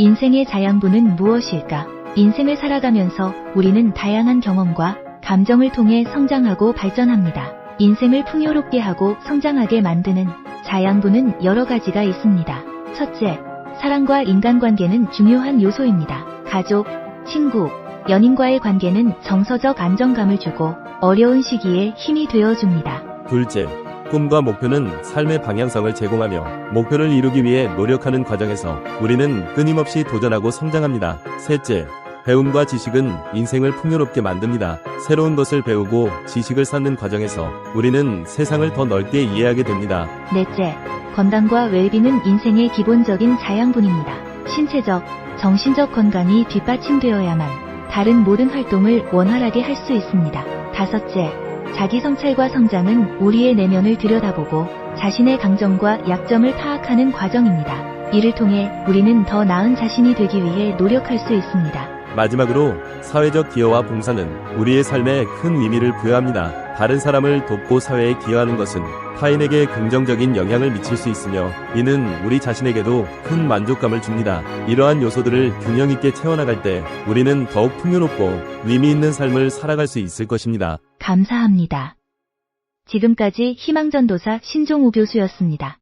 인생의 자양분은 무엇일까? 인생을 살아가면서 우리는 다양한 경험과 감정을 통해 성장하고 발전합니다. 인생을 풍요롭게 하고 성장하게 만드는 자양분은 여러 가지가 있습니다. 첫째, 사랑과 인간관계는 중요한 요소입니다. 가족, 친구, 연인과의 관계는 정서적 안정감을 주고 어려운 시기에 힘이 되어줍니다. 둘째, 꿈과 목표는 삶의 방향성을 제공하며 목표를 이루기 위해 노력하는 과정에서 우리는 끊임없이 도전하고 성장합니다. 셋째, 배움과 지식은 인생을 풍요롭게 만듭니다. 새로운 것을 배우고 지식을 쌓는 과정에서 우리는 세상을 더 넓게 이해하게 됩니다. 넷째, 건강과 웰빙은 인생의 기본적인 자양분입니다. 신체적, 정신적 건강이 뒷받침되어야만 다른 모든 활동을 원활하게 할 수 있습니다. 다섯째, 자기 성찰과 성장은 우리의 내면을 들여다보고 자신의 강점과 약점을 파악하는 과정입니다. 이를 통해 우리는 더 나은 자신이 되기 위해 노력할 수 있습니다. 마지막으로 사회적 기여와 봉사는 우리의 삶에 큰 의미를 부여합니다. 다른 사람을 돕고 사회에 기여하는 것은 타인에게 긍정적인 영향을 미칠 수 있으며 이는 우리 자신에게도 큰 만족감을 줍니다. 이러한 요소들을 균형 있게 채워나갈 때 우리는 더욱 풍요롭고 의미 있는 삶을 살아갈 수 있을 것입니다. 감사합니다. 지금까지 희망전도사 신종우 교수였습니다.